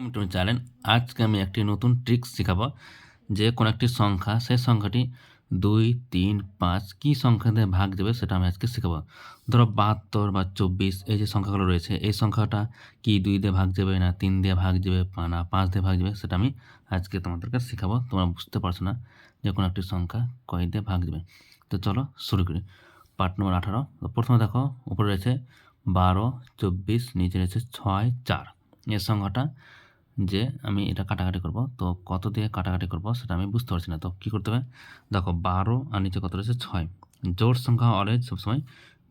Tomato channel. আজকে আমি একটি নতুন ট্রিক্স শেখাবো যে কোনো একটি সংখ্যা, সেই সংখ্যাটি দুই, তিন, পাঁচ কী সংখ্যা দিয়ে ভাগ যাবে সেটা আমি আজকে শেখাবো। ধরো বাহাত্তর বা চব্বিশ, এই যে সংখ্যাগুলো রয়েছে, এই সংখ্যাটা কি দুই দিয়ে ভাগ যাবে না তিন দিয়ে ভাগ যাবে না পাঁচ দিয়ে ভাগ যাবে সেটা আমি আজকে তোমাদেরকে শেখাবো। তোমরা বুঝতে পারছ না যে কোনো একটি সংখ্যা কয় দিয়ে ভাগ যাবে তো চলো শুরু করি। পার্ট নম্বর আঠারো। প্রথমে দেখো, উপরে রয়েছে বারো, চব্বিশ, নিচে রয়েছে ছয়, চার। এই সংখ্যাটা যে আমি এটা কাটাকাটি করব। তো কত দিয়ে কাটাকাটি করব সেটা আমি বুঝতে পারছি না। তো কী করতে হবে? দেখো, বারো আর নিচে কত রয়েছে? ছয়। জোর সংখ্যা অলওয়েজ সবসময়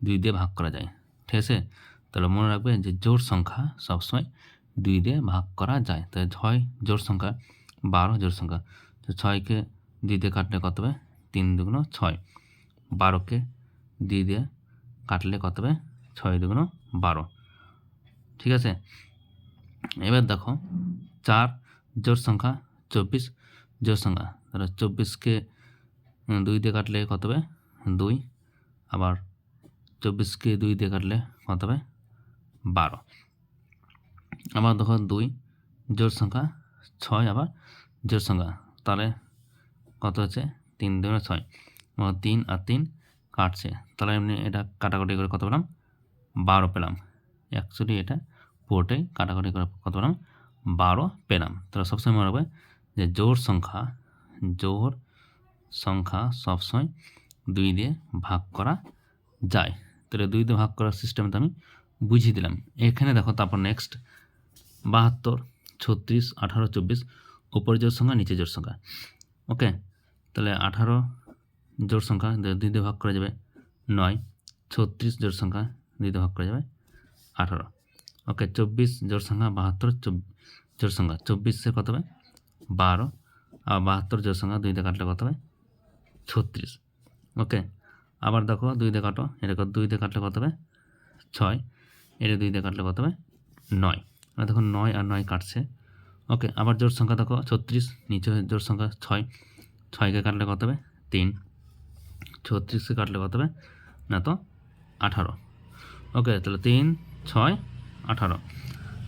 দুই দিয়ে ভাগ করা যায়। ঠিক আছে? তাহলে মনে রাখবে যে জোর সংখ্যা সবসময় দুই দিয়ে ভাগ করা যায়। তাই ছয় জোর সংখ্যা, বারো জোর সংখ্যা। তো ছয়কে দুই দিয়ে কাটলে কত হবে? তিন দুগুণ ছয়। বারোকে দুই দিয়ে কাটলে কত হবে? ছয় দুগুণ বারো। ঠিক আছে? এবার দেখো, চার জোর সংখ্যা, চব্বিশ জোর সংখ্যা। তাহলে চব্বিশকে দুই দিয়ে কাটলে কত হবে? দুই। আবার চব্বিশকে দুই দিয়ে কাটলে কত হবে? বারো। আবার দেখো, দুই জোর সংখ্যা, ছয়, আবার জোর সংখ্যা। তাহলে কত হচ্ছে? তিন দুগুণে ছয়। তিন আর তিন কাটছে। তাহলে এমনি এটা কাটাকাটি করে কত পেলাম? বারো পেলাম। অ্যাকচুয়ালি এটা পুরোটাই কাটাকাটি করে কত পেলাম বারো পেলাম তাহলে সবসময় মনে রাখবে যে জোর সংখ্যা জোর সংখ্যা সবসময় দুই দিয়ে ভাগ করা যায়। তাহলে দুই দিয়ে ভাগ করার সিস্টেমটা আমি বুঝিয়ে দিলাম। এখানে দেখো তারপর নেক্সট বাহাত্তর, ছত্রিশ, আঠারো, চব্বিশ উপরে জোর সংখ্যা নিচে জোর সংখ্যা। ওকে তাহলে আঠারো জোর সংখ্যা দুই দিয়ে ভাগ করা যাবে নয়, ছত্রিশ জোর সংখ্যা, দুই দিয়ে ভাগ করা যাবে আঠারো। ওকে চব্বিশ জোর সংখ্যা বাহাত্তর জোর সংখ্যা চব্বিশে কত হবে বারো আর বাহাত্তর জোর সংখ্যা দুই দিয়ে কাটলে কত হবে ছত্রিশ ওকে আবার দেখো দুই দিয়ে কাটো এটা কত দুই দিয়ে কাটলে কত হবে ছয় এটা দুই দিয়ে কাটলে কত হবে নয় আর দেখো নয় আর নয় কাটছে ওকে আবার জোর সংখ্যা দেখো ছত্রিশ নিচে জোর সংখ্যা ছয় ছয়কে কাটলে কত হবে তিন ছত্রিশকে কাটলে কত হবে না তো আঠারো ওকে তাহলে তিন ছয় আঠারো।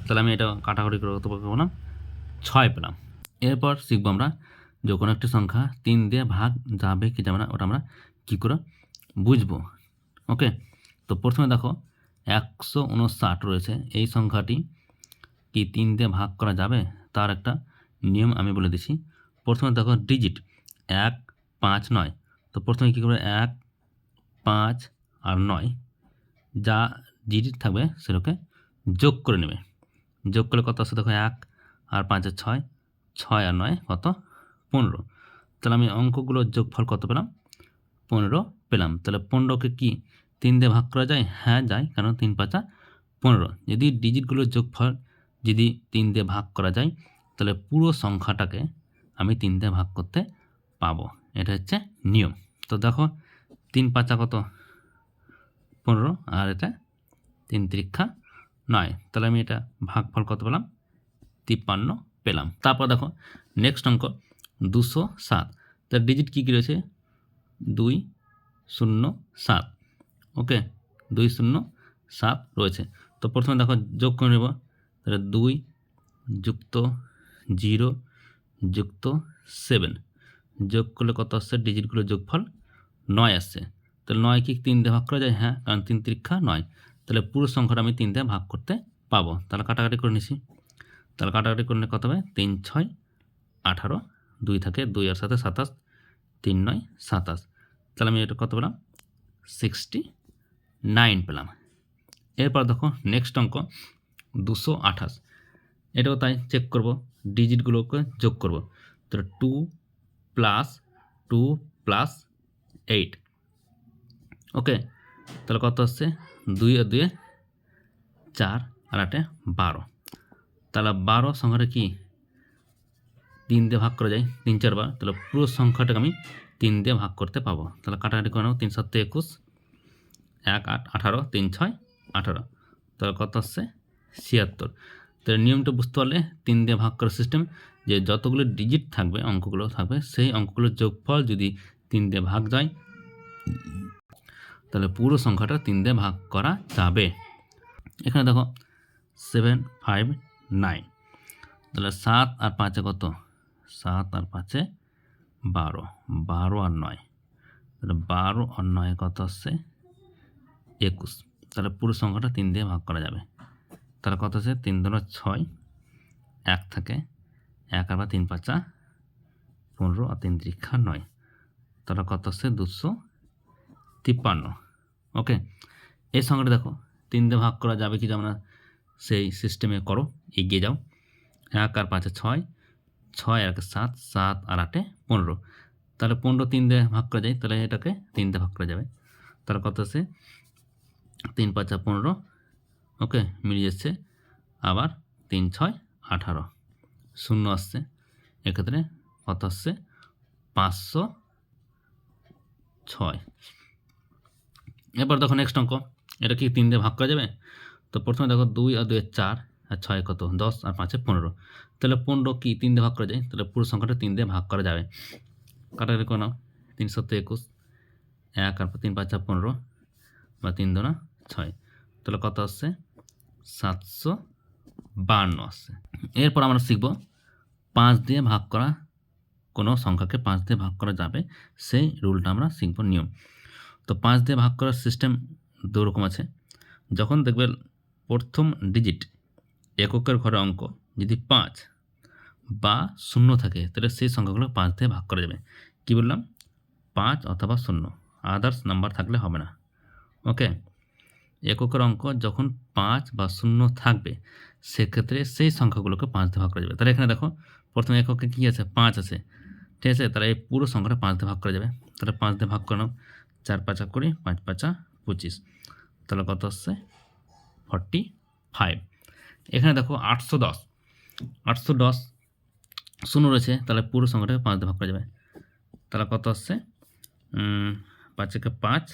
তাহলে আমি এটা কাটাকাটি করে কত না। ছয় পেলাম। এরপর শিখব আমরা যে কোনো একটি সংখ্যা তিন দিয়ে ভাগ যাবে কি যাবে না, ওটা আমরা কী করে বুঝব। ওকে? তো প্রথমে দেখো একশো উনষাট রয়েছে। এই সংখ্যাটি কি তিন দিয়ে ভাগ করা যাবে? তার একটা নিয়ম আমি বলে দিছি। প্রথমে দেখো ডিজিট এক, পাঁচ, নয়। তো প্রথমে কী করবে? এক, পাঁচ আর নয়। যা ডিজিট থাকবে সেটাকে যোগ করে নেবে। যোগ করলে কত আসছে দেখো এক আর পাঁচে ছয় ছয় আর নয় কত? পনেরো। তাহলে আমি অঙ্কগুলোর যোগফল কত পেলাম? পনেরো পেলাম। তাহলে পনেরোকে কি তিন দিয়ে ভাগ করা যায়? হ্যাঁ যায়। কারণ তিন পাঁচা পনেরো। যদি ডিজিটগুলোর যোগফল যদি তিন দিয়ে ভাগ করা যায়, তাহলে পুরো সংখ্যাটাকে আমি তিন দিয়ে ভাগ করতে পাবো। এটা হচ্ছে নিয়ম। তো দেখো, তিন পাঁচা কত? পনেরো। আর এটা তিন তিরিক্ষা নয়। তাহলে আমি এটা ভাগফল কত পেলাম? তিপ্পান্ন পেলাম। তারপর দেখো নেক্সট অঙ্ক, দুশো সাত। তার ডিজিট কী কী রয়েছে? দুই শূন্য সাত। ওকে দুই শূন্য সাত রয়েছে। তো প্রথমে দেখো, যোগ করে নেব। তাহলে দুই যুক্ত জিরো যুক্ত সেভেন। যোগ করলে কত আসছে? ডিজিটগুলো যোগফল নয় আসছে। তাহলে নয় কি তিন দিয়ে ভাগ করা যায়? হ্যাঁ কারণ তিন তিরিক্ষা নয়। তাহলে পুরো সংখ্যাটা আমি তিন দিয়ে ভাগ করতে পাবো। তাহলে কাটাকাটি করে নিছি। তাহলে কাটাকাটি করলে কত হবে? তিন, ছয়, আঠারো, দুই থাকে দুই আর সাথে সাতাশ, তিন, নয়, সাতাশ। তাহলে আমি এটা কত পেলাম? সিক্সটি নাইন পেলাম। এরপর দেখো নেক্সট অঙ্ক দুশো আঠাশ। এটাও তাই চেক করব ডিজিটগুলোকে যোগ করব। তাহলে two plus two plus eight okay তাহলে কত আসছে? দুই আর দুয়ে চার আর আটে বারো। তাহলে বারো সংখ্যাটা কি? তিন দিয়ে ভাগ করা যায় তিন চারবার তাহলে পুরো সংখ্যাটাকে আমি তিন দিয়ে ভাগ করতে পাবো। তাহলে কাটাকাটি করে নেব তিন সাত একুশ এক, আট, আঠারো, তিন, ছয়, আঠারো। তাহলে কত আসছে? ছিয়াত্তর। তাহলে নিয়মটা বুঝতে পারলে তিন দিয়ে ভাগ করার সিস্টেম যে যতগুলো ডিজিট থাকবে, অঙ্কগুলো থাকবে, সেই অঙ্কগুলোর যোগফল যদি তিন দিয়ে ভাগ যায় তাহলে পুরো সংখ্যাটা তিন দিয়ে ভাগ করা যাবে। এখানে দেখো সেভেন ফাইভ নাইন তাহলে সাত আর পাঁচে কত? সাত আর পাঁচে বারো। বারো আর নয়। তাহলে বারো আর নয় কত আসছে? একুশ। তাহলে পুরো সংখ্যাটা তিন দিয়ে ভাগ করা যাবে। তাহলে কত আছে? তিন দুটো ছয়। এক থাকে। এক আর বা তিন পাঁচা পনেরো আর তিন ত্রিক্ষা নয়। তাহলে কত আসছে? দুশো তিপ্পান্ন। ওকে এই সংখ্যাটা দেখো তিন দিয়ে ভাগ করা যাবে কি যাবে না সেই সিস্টেমে করো, এগিয়ে যাও। এক আর পাঁচে ছয় ছয় আর সাত সাত আর আটে পনেরো। তাহলে পনেরো তিন দিয়ে ভাগ করা যায়, তাহলে এটাকে তিন দিয়ে ভাগ করা যাবে। তাহলে কত আছে? তিন পাঁচা পনেরো ওকে মিলিয়ে যাচ্ছে আবার তিন, ছয়, আঠারো। শূন্য আসছে, এক্ষেত্রে কত আসছে? পাঁচশো ছয়। এবার দেখো নেক্সট অঙ্ক। এটা কি তিন দিয়ে ভাগ করা যাবে? তো প্রথমে দেখো দুই আর দুই চার, আর ছয় কত? দশ আর পাঁচে পনেরো। তাহলে পনেরো কি তিন দিয়ে ভাগ করা যায়? তাহলে পুরো সংখ্যাটা তিন দিয়ে ভাগ করা যাবে। কাটাকাটি কোনো তিন সত্তর একুশ, এক আর তিন পাঁচ পনেরো, বা তিন দোনা ছয়। তাহলে কত আসছে? সাতশো বান্ন আসছে। এরপর আমরা শিখব, পাঁচ দিয়ে ভাগ করা কোনো সংখ্যাকে পাঁচ দিয়ে ভাগ করা যাবে? সেই রুলটা আমরা শিখব নিয়ম। তো পাঁচ দিয়ে ভাগ করার সিস্টেম দু রকম আছে। যখন দেখবে প্রথম ডিজিট এককের ঘরে অঙ্ক, যদি পাঁচ বা শূন্য থাকে, তাহলে সেই সংখ্যাগুলো পাঁচ দিয়ে ভাগ করা যাবে। কী বললাম? পাঁচ অথবা শূন্য আদার্স নাম্বার থাকলে হবে না। ওকে? এককের অঙ্ক যখন পাঁচ বা শূন্য থাকবে, সেক্ষেত্রে সেই সংখ্যাগুলোকে পাঁচ দিয়ে ভাগ করা যাবে। তাহলে এখানে দেখো, প্রথমে এককে কী আছে? পাঁচ আছে। ঠিক আছে? তাহলে এই পুরো সংখ্যাটা পাঁচ দিয়ে ভাগ করা যাবে। তাহলে পাঁচ দিয়ে ভাগ করানো চার পাঁচা কুড়ি, পাঁচ পাঁচা পঁচিশ। তাহলে কত আসছে? ফর্টি ফাইভ এখানে দেখো আটশো দশ। আটশো দশ শূন্য রয়েছে, তাহলে পুরো সংখ্যাটাকে পাঁচ দিয়ে ভাগ করা যাবে। তাহলে কত আসছে? পাঁচ একে পাঁচ,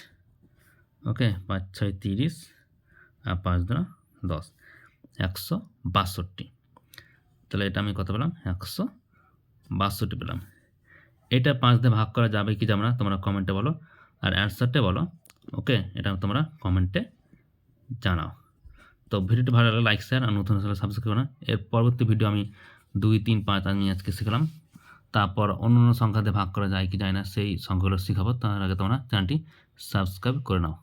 ওকে, পাঁচ, ছয়, তিরিশ, আর পাঁচ দুনা দশ। একশো বাষট্টি। তাহলে এটা আমি কত পেলাম? একশো বাষট্টি পেলাম। এটা পাঁচ দিয়ে ভাগ করা যাবে কি যাবে না, তোমরা কমেন্টে বলো। আর অ্যান্সারটা বলো। ওকে এটা তোমরা কমেন্টে জানাও। তো ভিডিওটি ভালো লাগলে লাইক শেয়ার আর নতুন আসলে সাবস্ক্রাইব করো এর পরবর্তী ভিডিও আমি দুই, তিন, পাঁচ আমি আজকে শিখলাম। তারপর অন্য অন্য সংখ্যাতে ভাগ করা যায় কি যায় না, সেই সংখ্যাগুলো শেখাবো। তার আগে তোমরা চ্যানেলটি সাবস্ক্রাইব করে নাও।